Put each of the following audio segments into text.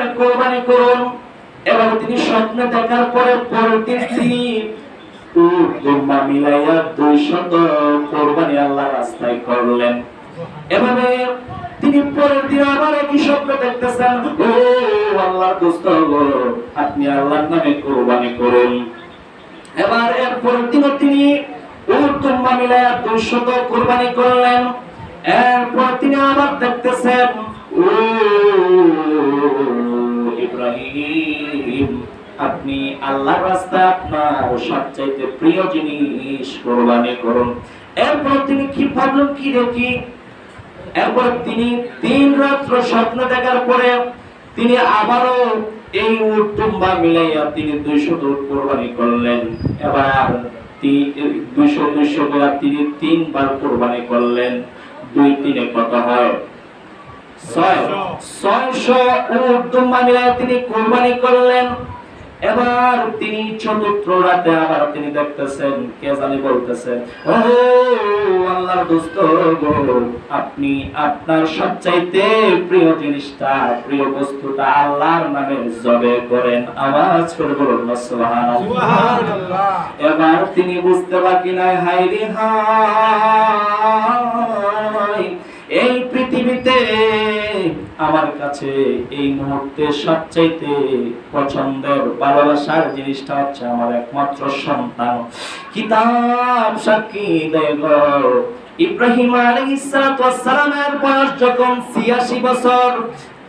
নামে কোরবানি করুন। এবার তিনি স্বপ্ন দেখার পরে তিনি মিলাইয়া দুইশত কোরবানি আল্লাহ রাস্তায় করলেন। এভাবে তিনি পরের দিন আবার একই স্বপ্ন দেখতেছেন। ও আল্লাহ দোস্ত আপনি আল্লাহর নামে কোরবানি করুন। এবার এর পরের দিনও তিনি উত্তম্বা মিলাইয়া দুইশত কোরবানি করলেন। এরপর তিনি আবার দেখতেছেন ও আপনি আল্লাহর রাস্তায় আপনার সবচাইতে প্রিয় জিনিস কোরবানি করুন। এরপর তিনি কি ভাবলেন কি দেখি? এরপর তিনি তিন রাত্র স্বপ্ন দেখার পরে তিনি আবারও এই উট মিলাইয়া তিনি দুইশো উট কোরবানি করলেন। এবার দুইশো দুইশো তিনি তিনবার কোরবানি করলেন। দুই তিনে কত হয়? ছয়শো উট টুম্বা তিনি কোরবানি করলেন। এবার তিনি চতুর্থ রাতে আবার তিনি দেখতেছেন কে জানি বলতেছেন ও আল্লাহর দোস্ত আপনি আপনার সবচাইতে প্রিয় জিনিসটা প্রিয় বস্তুটা আল্লাহর নামে জবে করেন। আওয়াজ করে বলুন সুবহানাল্লাহ। এবার তিনি বুঝতে বাকি নাই হাই রে হাই এই পৃথিবীতে আমার কাছে এই মুহূর্তে সবচাইতে পছন্দের ভালোবাসার জিনিসটা হচ্ছে আমার একমাত্র সন্তান। কিতাব সাক্ষী দেয় ইব্রাহিম আলাইহিস সালাতু বয়স যখন 86 বছর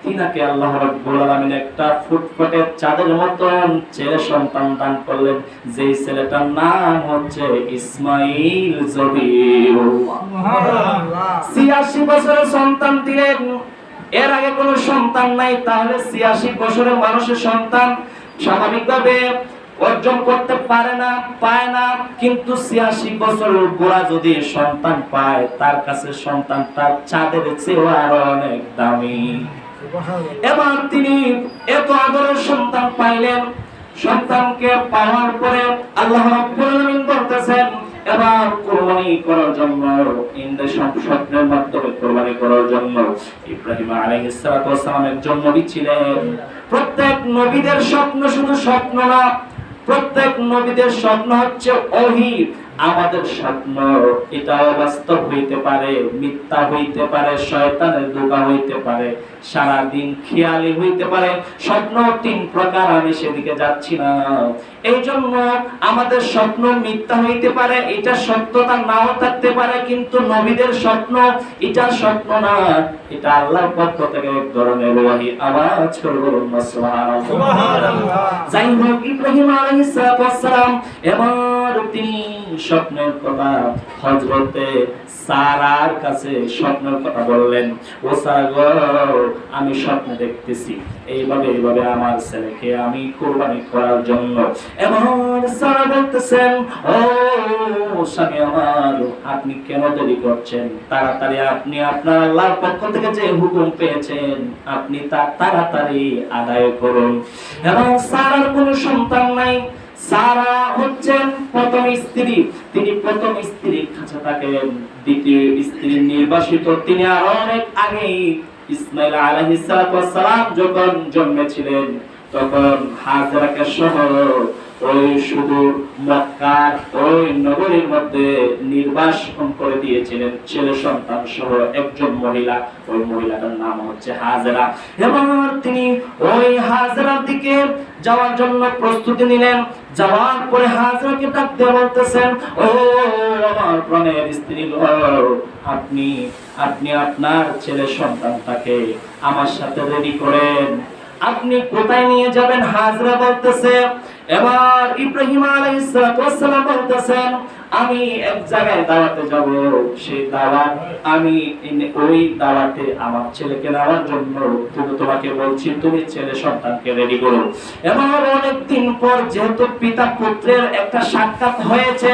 তিনাকে আল্লাহ রাব্বুল আলামিন একটা ফুটফুটে চাঁদের মতন ছেলে সন্তান দান করলেন। যেই ছেলেটার নাম হচ্ছে ইসমাইল জবিউল্লাহ ছিয়াশি বছরের সন্তান দিলেন। এর আগে কোনো সন্তান নাই তাহলে ছিয়াশি বছরের মানুষের সন্তান স্বাভাবিকভাবে অর্জন করতে পারে না পায় না। কিন্তু ছিয়াশি বছরের বুড়া যদি সন্তান পায় তার কাছে সন্তানটা চাঁদের চেয়েও আরও অনেক দামি। এবার তিনি এত আদরের সন্তান পাইলেন সন্তানকে পাওয়ার পরে আল্লাহ বলতেছেন এবার কোরবানি করার জন্য, ইন্দ্র স্বপ্নের মাধ্যমে কোরবানি করার জন্য ইব্রাহিম আলাইহিস জন্ম নবী প্রত্যেক নবীদের স্বপ্ন শুধু স্বপ্ন না, প্রত্যেক নবীদের স্বপ্ন হচ্ছে ওহী। আমাদের স্বপ্ন বাস্তব হইতে পারে মিথ্যা হইতে পারে শয়তানের দোকা হইতে পারে সারা দিন খেয়ালি হইতে পারে স্বপ্ন তিন প্রকার আমি সেদিকে যাচ্ছি না। এই জন্য আমাদের স্বপ্ন মিথ্যা হইতে পারে এটা সত্যতা নাও থাকতে পারে কিন্তু নবীদের স্বপ্ন এটা স্বপ্ন না। এটা আল্লাহর পক্ষ থেকে এক ধরনের ওয়াহি। আওয়াজ করে বলুন না সুবহানাল্লাহ। যাই হোক ইব্রাহিম আলাইহিস সালাম এবার তিনি স্বপ্নের কথা হযরতে সারার কাছে স্বপ্নের কথা বললেন, ও আমি স্বপ্ন দেখতেছি। এইভাবে এইভাবে আমার ছেলেকে আমি কোরবানি করার জন্য। এমন সারা বলতেছেন, ও স্বামী আমার, আপনি কেন দেরি করছেন? তাড়াতাড়ি আপনি আপনার আল্লাহর পক্ষ থেকে যে হুকুম পেয়েছেন, আপনি তা তাড়াতাড়ি আদায় করুন। এবং সারার কোনো সন্তান নাই। সারা হচ্ছেন প্রথম স্ত্রী। তিনি প্রথম স্ত্রীর কাছে থাকেন। দ্বিতীয় স্ত্রী নির্বাসিত। তিনি আর অনেক আগেই ইসমাইল আলহিসাম যখন জন্মেছিলেন, তখন হাজরাকে সহ ওই শুধু মক্কার, ওই নগরীর মধ্যে নির্বাসন করে দিয়েছিলেন ছেলে সন্তান সহ একজন মহিলা। ওই মহিলাটার নাম হচ্ছে হাজরা। এবং তিনি ওই হাজরার দিকে যাওয়ার জন্য প্রস্তুতি নিলেন। যাওয়ার পরে হাজরাকে ডাকতে বলতেছেন, ও, আমার প্রাণের স্ত্রী আপনি আপনি আপনার ছেলে সন্তানটাকে আমার সাথে রেডি করেন। আপনি কোথায় নিয়ে যাবেন? হাজরা বলতেছে এবার ইব্রাহিম আলাইহিসসালাম বলতেছেন, আমি এক জায়গায় দাওয়াতে যাব সেই দাওয়াত আমি ওই দাওয়াতে আমার ছেলেকে নেওয়ার জন্য তুমি তোমাকে বলছি, তুমি ছেলে সন্তানকে রেডি করো। এবার অনেকদিন পর যেহেতু পিতা পুত্রের একটা সাক্ষাৎ হয়েছে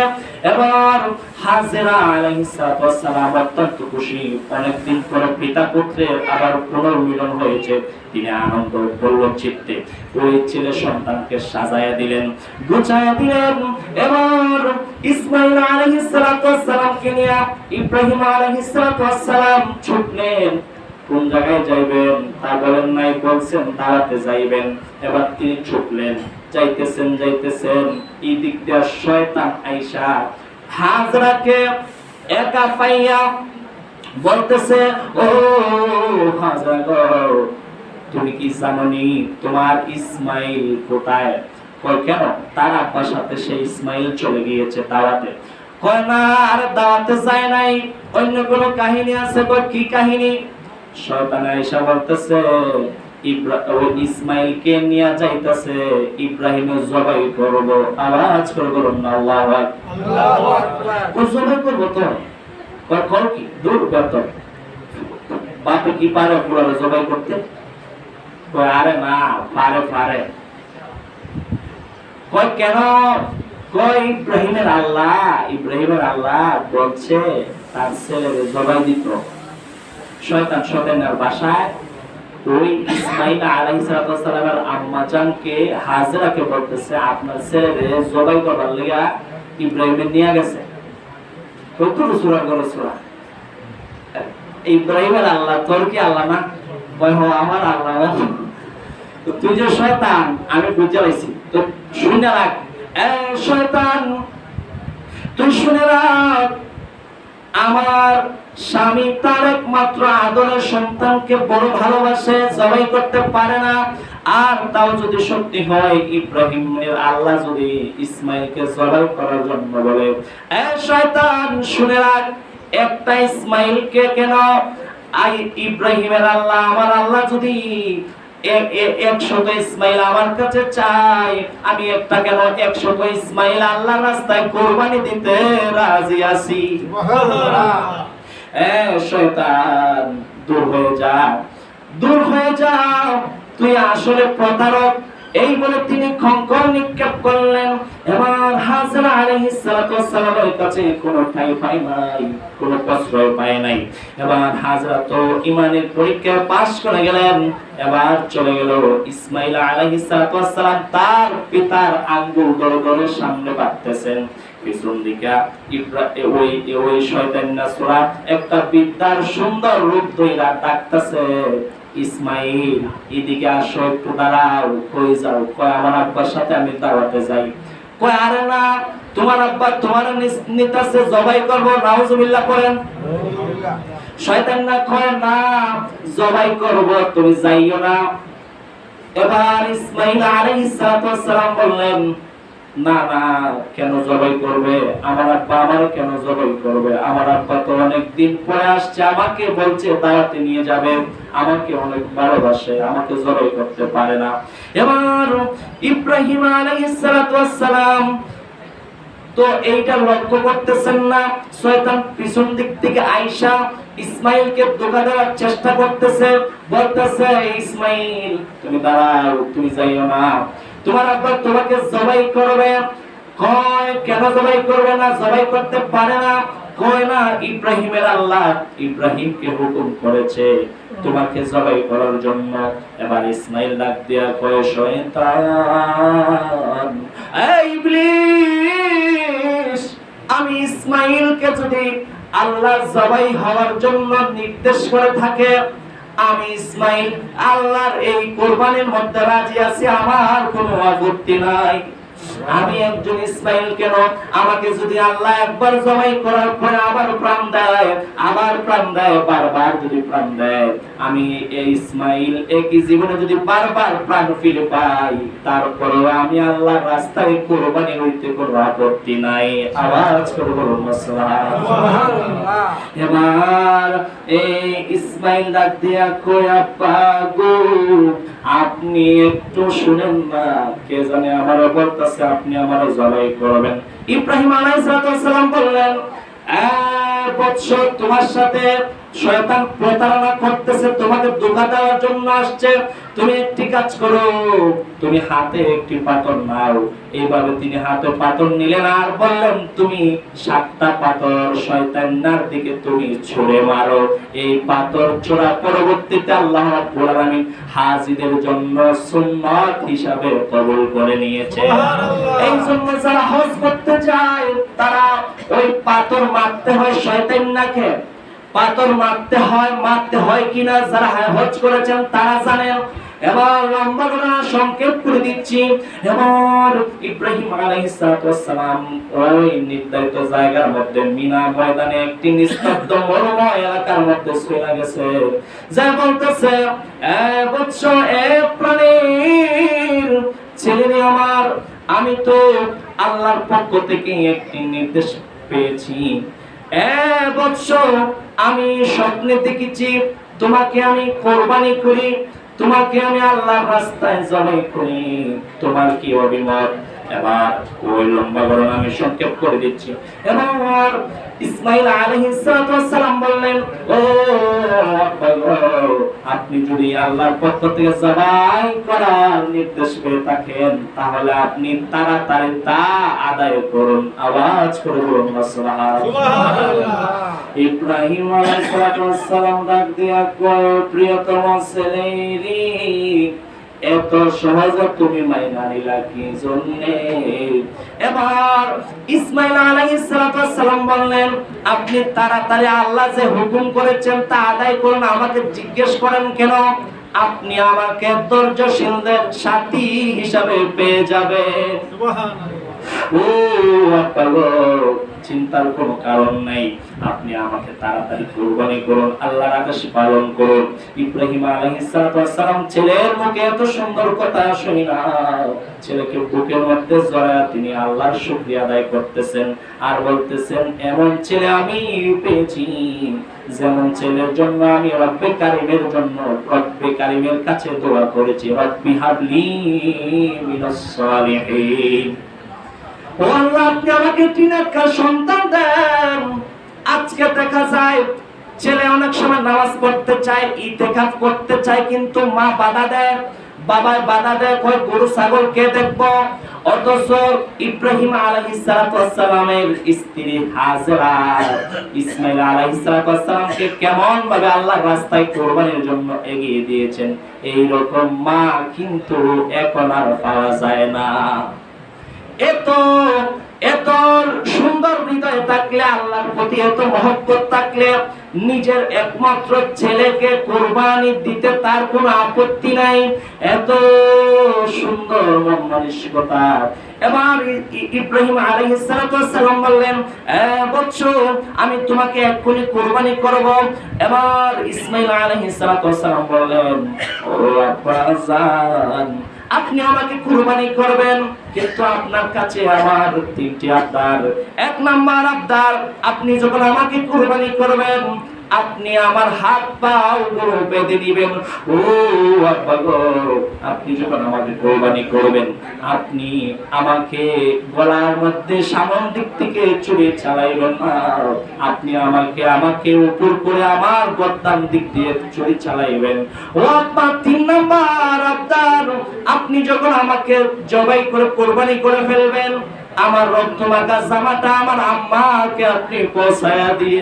এবার হাজেরা আলাইহিস সালাম অত্যন্ত খুশি। অনেকদিন পরে পিতা পুত্রের আবার পুনর্মিলন হয়েছে। তিনি আনন্দ উৎফুল্ল চিত্তে ওই ছেলে সন্তানকে সাজায়া দিলেন। গুছায়া দিলেন। এবার ইসমাইল আলাইহিস সালাতু নিয়ে ইব্রাহিম আলাইহিস সালাতু ছুটলেন। কোন জায়গায় যাইবেন? তা বলেন নাই, বলছেন, দাঁড়াতে যাইবেন। এবার তিনি ছুটলেন। যাইতেছেন যাইতেছেন। এই দিক দিয়ে শয়তান আইসা হাজরাকে একা পাইয়া বলতেছে, ও হাজরা গো, তুমি কি জানোনি তোমার ইসমাইল কোথায়? কয়, কেন? তার আব্বার সাথে সে ইসমাইল চলে গিয়েছে দাওয়াতে কয়, না, আর দাওয়াতে যায় নাই। অন্য কোন কাহিনী আছে কয় কি কাহিনী? শয়তান আয়েশা বলতেছে ইসমাইলকে নিয়ে যাইতেছে ইব্রাহিমের জবাই করব আওয়াজ করে বলুন না আল্লাহু জবাই করব তো? কর কি? দূর বাপে কি পারে জবাই করতে? আরে না পারে পারে। কয় কেন? কয় ইব্রাহিমের আল্লাহ ইব্রাহিমের আল্লাহ বলছে তার ছেলের জবাই দিত। শয়তান শয়তানের বাসায় ওই ইসমাইল আম্মা জানকে হাজরাকে বলতেছে, আপনার জবাই ইব্রাহিমের নিয়ে গেছে। সুরা করো সুরা? ইব্রাহিমের আল্লাহ তোর কি আল্লাহ না? কয় হো আমার আল্লাহ। তুই যে শয়তান, আমি বুঝতে পারছি। তো শুনে রাখ, এ শয়তান, তুই শুনে রাখ আমার স্বামী তার একমাত্র আদরের সন্তানকে বড় ভালোবাসে, জবাই করতে পারে না। আর তাও যদি সত্যি হয় ইব্রাহিমের আল্লাহ যদি ইসমাইলকে জবাই করার জন্য বলে শয়তান, শুনে রাখ, একটা ইসমাইলকে কেন? আই ইব্রাহিমের আল্লাহ, আমার আল্লাহ যদি একশত ইসমাইল আমার কাছে চাই। আমি একটা কেন একশত ইসমাইল আল্লাহর রাস্তায় কোরবানি দিতে রাজি আছি। শয়তান দূর হয়ে যা। দূর হয়ে তুই আসলে প্রতারক। এই বলে তিনি খঙ্কর নিক্ষেপ করলেন। এবার পরীক্ষা পাশ করে গেলেন, এবার চলে গেল ইসমাইল তার পিতার আঙ্গুল গড়ে সামনে বিদ্যার সুন্দর রূপ ধইরা ডাকতেছে, ইসমাইল, এদিকে আসো, একটু দাঁড়াও কই যাও, কয় আমার আব্বার সাথে আমি দাওয়াতে যাই। কয়, আরে না, তোমার আব্বা তোমার নিতাসে জবাই করব, নাউজুবিল্লাহ করেন শয়তান না কয়, না, জবাই করব, তুমি যাইও না। এবার ইসমাইল আলাইহিস সালাম বললেন না না, কেন জবাই করবে? আমার আব্বা আমার কেন জবাই করবে? আমার আব্বা তো অনেক দিন পরে আসছে, আমাকে বলছে, দাওয়াতে নিয়ে যাবে। আমাকে অনেক ভালোবাসে, আমাকে জবাই করতে পারে না। এবার ইব্রাহিম ওয়াসসালাম তো এইটা লক্ষ্য করতেছেন না, শয়তান পিছন দিক থেকে আইসা ইসমাইলকে ধোকা দেওয়ার চেষ্টা করতেছে, বলতেছে ইসমাইল, তুমি দাঁড়াও, তুমি যাইও না। তোমার আব্বা তোমাকে জবাই করবে। কয়, কেন জবাই করবে না? জবাই করতে পারে না। কয় না, ইব্রাহিমের আল্লাহ ইব্রাহিমকে হুকুম করেছে তোমাকে জবাই করার জন্য। এবার ইসমাইল ডাক দিয়া কয়, শয়তান ইবলিস, আমি ইসমাইলকে যদি আল্লাহ জবাই হওয়ার জন্য নির্দেশ করে থাকে আমি ইসমাইল আল্লাহর এই কোরবানির মধ্যে রাজি আছি আমার কোনো আপত্তি নাই। আমি একজন ইসমাইল কেন? আমাকে যদি আল্লাহ একবার জবাই করার পরে আবার প্রাণ দেয়, আবার প্রাণ দেয়, বারবার যদি প্রাণ দেয়, আমি এই ইসমাইল একই জীবনে যদি বারবার প্রাণ ফিরে পাই তারপরে আমি আল্লাহর রাস্তায় কোরবানি হইতে কোনো আপত্তি নাই। আওয়াজ করে বলুন, সুবহানাল্লাহ। এবার এই ইসমাইল ডাক দিয়া কই আব্বা গো আপনি একটু শুনেন না, কে জানে আমার বলতেছে আপনি আমার জবাই করবেন। ইব্রাহিম আলাইহিস সালাম বললেন, "এ বৎস তোমার সাথে শয়তান প্রতারণা করতেছে তোমাকে ধোঁকা দেওয়ার জন্য আসছে। তুমি একটি কাজ করো তুমি হাতে একটি পাথর নাও। এইভাবে তিনি হাতে পাথর নিলেন আর বললেন তুমি সাতটা পাথর শয়তান্নার দিকে তুমি ছুঁড়ে মারো। এই পাথর ছোড়া পরবর্তীতে আল্লাহ রাব্বুল আলামিন হাজিদের জন্য সুন্নাত হিসাবে কবুল করে নিয়েছে। এই জন্য যারা হজ করতে যায় তারা ওই পাথর মারতে হয় শয়তান্নাকে। পাথর মারতে হয় মারতে হয় কিনা যারা হজ করেছেন তারা জানেন। এবার লম্বা করে সংক্ষেপ করে দিচ্ছি। এবার ইব্রাহিম আলাইহিস সালাম ওই নির্ধারিত জায়গার মধ্যে মিনা ময়দানে একটি নিস্তব্ধ মরুময় এলাকার মধ্যে চলে গেছে। যা বলতেছে, এ বৎস, এ প্রাণীর ছেলে আমার, আমি তো আল্লাহর পক্ষ থেকে একটি নির্দেশ পেয়েছি। বৎস আমি স্বপ্নে দেখেছি, তোমাকে আমি কোরবানি করি, তোমাকে আমি আল্লাহর রাস্তায় জবাই করি। তোমার কি অভিমত? এবার ওই লম্বা আমি সংক্ষেপ করে দিচ্ছি। এবার ইসমাইল বললেন, ও আপনি যদি আল্লাহর পক্ষ থেকে জবাই করার নির্দেশ পেয়ে থাকেন, তাহলে আপনি তাড়াতাড়ি তা আদায় করুন, আওয়াজ করে বলুন ইব্রাহিম আলাইহিস সালাম ডাক দিয়া কয়, প্রিয়তম ছেলেরি এত সহজে তুমি মাইনা নিলা কি জন্যে? এবার ইসমাইল আলাইহিস সালাম বললেন আপনি তাড়াতাড়ি আল্লাহ যে হুকুম করেছেন তা আদায় করুন। আমাকে জিজ্ঞেস করেন কেন? আপনি আমাকে ধৈর্যশীলদের সাথী হিসাবে পেয়ে যাবেন। ও আপা গো, চিন্তার কোনো কারণ নেই। আপনি আমাকে তাড়াতাড়ি কুরবানি করুন, আল্লাহর আদেশ পালন করুন। ইব্রাহিম আলাইহিস সালাম ছেলের মুখে এত সুন্দর কথা শুনি না। ছেলেকে বুকের মধ্যে জড়ায় তিনি আল্লাহর শুকরিয়া আদায় করতেছেন আর বলতেছেন, এমন ছেলে আমি পেয়েছি, যেমন ছেলের জন্য আমি রব্বে কারিমের জন্য, রব্বে কারিমের কাছে দোয়া করেছি, রব্বি হাবলি মিনাস সালিহিন। আল্লাহ, আপনি আমাকে সন্তান দেন। আজকে দেখা যায়, ছেলে অনেক সময় নামাজ পড়তে চায় করতে চায়, কিন্তু মা বাধা দেয়। বাবায় বাধা দেয়, কয়, গরু, ছাগল কে দেখব? অথচ ইব্রাহিম স্ত্রী হাজরা ইসমাইল কেমন ভাবে আল্লাহর রাস্তায় কোরবানির জন্য এগিয়ে দিয়েছেন এই রকম মা কিন্তু এখন আর পাওয়া যায় না। এত এত সুন্দর হৃদয় থাকলে, আল্লাহর প্রতি এত মহব্বত থাকলে, নিজের একমাত্র ছেলেকে কোরবানি দিতে তার কোনো আপত্তি নাই। এত সুন্দর এবার ইব্রাহিম আলাইহিস সালাম বললেন, "এ, বৎস, আমি তোমাকে এক্ষুনি কোরবানি করব। এবার ইসমাইল আলাইহিস সালাম বললেন আপনি আমাকে কুরবানি করবেন, কিন্তু আপনার কাছে আমার তিনটি আবদার। এক নাম্বার আবদার, আপনি যখন আমাকে কুরবানি করবেন আপনি আমার হাত পাও গুলো বেঁধে দিবেন। ও আব্বা গো, আপনি যখন আমাকে কোরবানি করবেন, আপনি আমাকে গলার মধ্যে সামন দিক থেকে চুরি চালাইবেন আপনি আমাকে আমাকে উপর করে আমার গদ্দান দিক দিয়ে চুরি চালাইবেন। ও আব্বা, তিন নাম্বার আবদার, আপনি যখন আমাকে জবাই করে কোরবানি করে ফেলবেন, আমার রক্ত মাখা জামাটা আমার আম্মাকে আপনি পৌঁছায়া দিয়ে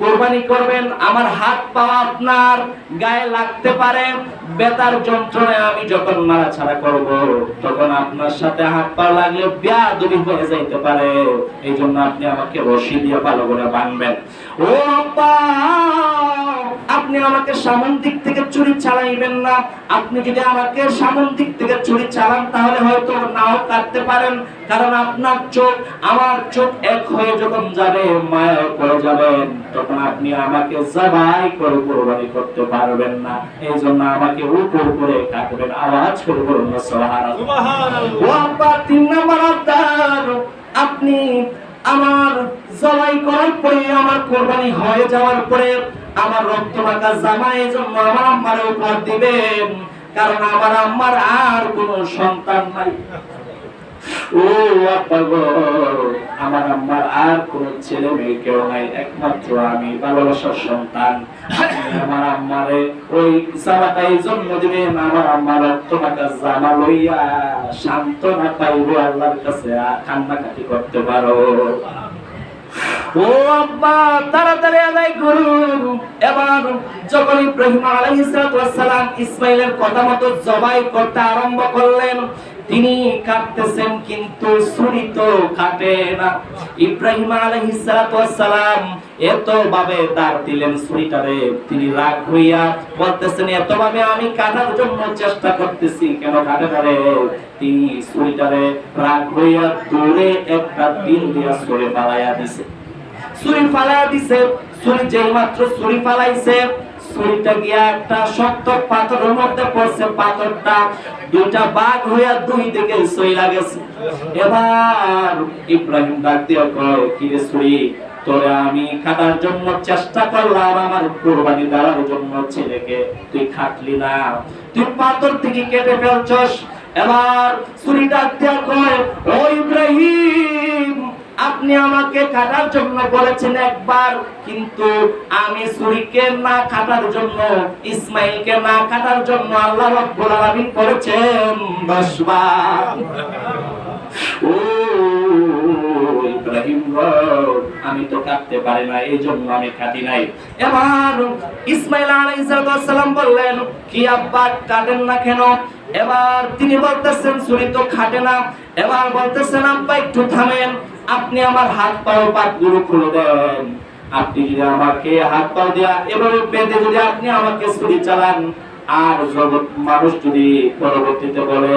কোরবানি করবেন, আমার হাত পা আপনার গায়ে লাগতে পারে, বেতার যন্ত্রণায় আমি যখন নাড়াছাড়া করব, তখন আপনার সাথে হাত পা লাগলে বেয়াদবি হয়ে যাইতে পারে। এই জন্য আপনি আমাকে রশি দিয়ে ভালো করে বাঁধবেন ও আপনি আমাকে সামন দিক থেকে চুরি চালাইবেন না। আপনি যদি আমাকে সামন দিক থেকে চুরি চালান, তাহলে হয়তো নাও কাটতে পারেন, কারণ আপনার চোখ, আমার চোখ এক হয়ে যখন যাবে, মায়া করে যাবেন আপনি আমাকে জবাই করে কোরবানি করতে পারবেন না এই জন্য আমাকে উপর করে কাটবেন আওয়াজ করে বলুন ও আব্বা তিন নাম্বার আবদার আপনি আমার জবাই করার পরে আমার কোরবানি হয়ে যাওয়ার পরে আমার রক্ত মাখা জামা এই জন্য আমার আম্মার উপর দিবেন। কারণ আমার আম্মার আর কোনো সন্তান নাই। আমার আম্মার আর কোনো ছেলে মেয়ে কেউ নাই, একমাত্র আমি, ভালোবাসার সন্তান। আমার আম্মারে ওই জামাটাই জন্ম দিবেন আমার আম্মার মাখা জামা লইয়া শান্ত না পাইব, আল্লাহর কাছে কান্নাকাটি করতে পারো। ও আব্বা তাড়াতাড়ি আদায় করুন। এবার যখন ইব্রাহিম আলাইহিস ইসমাইলের কথা মতো জবাই করতে আরম্ভ করলেন তিনি কাটতেছেন কিন্তু ছুরি তো কাটে না। ইব্রাহিম আলাইহিস সালাম এত ভাবে দাঁড় দিলেন ছুরিটারে তিনি রাগ হইয়া বলতেছেন, এত ভাবে আমি কাটার জন্য চেষ্টা করতেছি, কেন কাটে না রে? তিনি ছুরিটারে রাগ হইয়া দূরে একটা দিন দিয়া সরে পালাইয়া দিছে। ছুরি ফালাইয়া দিছে, ছুরি যেই মাত্র ছুরি ফালাইছে ছুরিটা গিয়া একটা শক্ত পাথরের মধ্যে পড়ছে, পাথরটা দুইটা বাঘ হইয়া দুই দিকে সইলা গেছে। এবার ইব্রাহিম ডাক দিয়া কয় কি রে ছুরি, তোরে আমি কাটার জন্য চেষ্টা করলাম, আমার কোরবানি দেওয়ার জন্য ছেলেকে। তুই খাটলি না, তুই পাথর থেকে কেটে ফেলছস। এবার ছুরি ডাক দিয়া কয়, ও ইব্রাহিম আপনি আমাকে কাটার জন্য বলেছেন একবার, কিন্তু আমি ছুরিকে না কাটার জন্য, ইসমাইলকে না কাটার জন্য আল্লাহ রাব্বুল আলামিন করেছেন 10 বার ও আমি তো কাটতে পারি না, এই জন্য আমি কাটি নাই। এবার ইসমাইল আলাইহিস সালাম বললেন, কি আব্বা কাটেন না কেন? এবার তিনি বলতেছেন ছুরি তো খাটে না। এবার বলতেছেন, আব্বা, একটু থামেন। আপনি আমার হাত পাও গুলো খুলে দেন। আপনি যদি আমাকে হাত পাও দেয়া এভাবে বেঁধে যদি আপনি আমাকে ছুরি চালান, আর জগৎ মানুষ যদি পরবর্তীতে বলে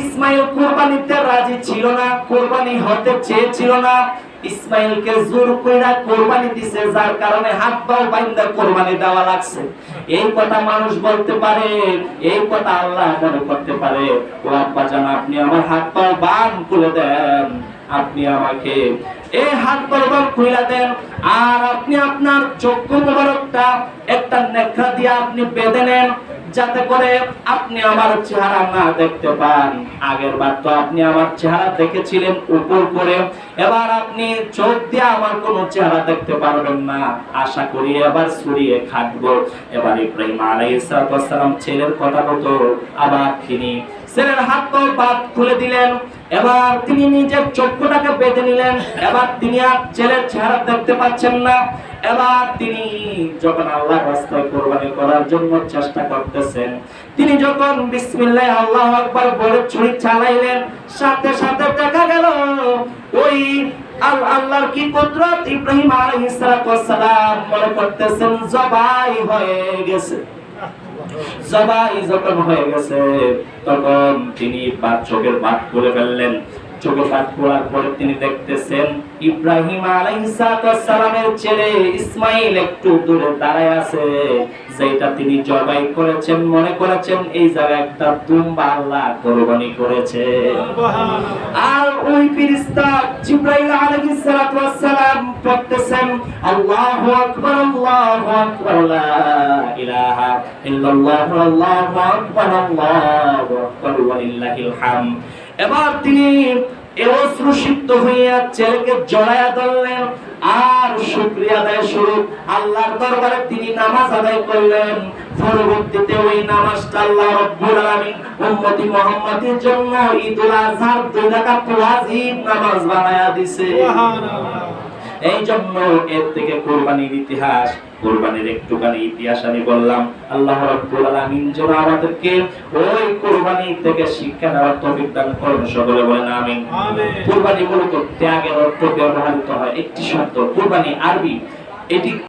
ইসমাইল কোরবানিতে রাজি ছিল না, কোরবানি হতে চেয়েছিল না, ইসমাইলকে জোর কইরা কোরবানি দিছে, যার কারণে হাত পাও কোরবানি দেওয়া লাগছে। এই কথা মানুষ বলতে পারে, এই কথা আল্লাহ মনে করতে পারে। ও আব্বা জান, আপনি আমার হাত পাও বান খুলে দেন। আপনি আমাকে এই হাত বরাবর খুইলা দেন, আর আপনি আপনার চক্ষু মোবারকটা একটা নেকড়া দিয়ে আপনি বেঁধে নেন যাতে করে আপনি আমার চেহারা না দেখতে পান। আগের বার তো আপনি আমার চেহারা দেখেছিলেন উপর করে। এবার আপনি চোখ দিয়ে আমার কোনো চেহারা দেখতে পারবেন না। আশা করি এবার ছড়িয়ে খাটবো। এবার ইব্রাহিম আলাইহিস সালাম ছেলের কথা মতো আবার তিনি ছেলের হাত পা বাদ খুলে দিলেন। এবার তিনি নিজের চক্ষুটাকে বেঁধে নিলেন। এবার তিনি আর ছেলের চেহারা দেখতে পাচ্ছেন না। এবার তিনি যখন আল্লাহ রাস্তায় কোরবানি করার জন্য চেষ্টা করতেছেন, তিনি যখন বিসমিল্লাহ আল্লাহ আকবার বলে ছুরি চালাইলেন, সাথে সাথে দেখা গেল ওই আল আল্লাহর কি কুদরত? ইব্রাহিম আলাইহিস সালাম মনে করতেছেন, জবাই হয়ে গেছে। জবাই যখন হয়ে গেছে, তখন তিনি চোখের বাদ করে ফেললেন। চোখের বাদ করার পরে তিনি দেখতেছেন ইব্রাহিম আলাইহিস সালামের ছেলে ইসমাইল একটু দূরে দাঁড়ায় আছে। যেটা তিনি জবাই করেছেন মনে করেছেন এই জায়গায় একটা দুম্বা আল্লাহ কোরবানি করেছে। আর ওই ফেরেশতা জিবরাইল আলাইহিস সালাতু ওয়াস সালাম পড়তেছেন আল্লাহু আকবার আল্লাহু আকবার লা ইলাহা ইল্লাল্লাহু আল্লাহু আকবার আল্লাহু আকবার ওয়ালিল্লাহিল হামদ। এবার তিনি দরবারে তিনি নামাজ আদায় করলেন। পরবর্তীতে ওই নামাজটা আল্লাহ রব্বুল আলামিন উম্মতি মুহাম্মাদের জন্য ঈদুল আজহার দুই রাকাত ওয়াজিব নামাজ বানায়া দিছে। এই জন্য এর থেকে কোরবানির ইতিহাস কোরবানির একটুখানি ইতিহাস আমি বললাম আল্লাহ রাব্বুল আলামিন যেন আমাদেরকে ওই কোরবানি থেকে শিক্ষা নেওয়ার তৌফিক দান করেন সকলে বলেন আমিন আমিন। কোরবানি মূলত ত্যাগের অর্থ ব্যবহৃত হয় একটি শব্দ কোরবানি আরবি এটি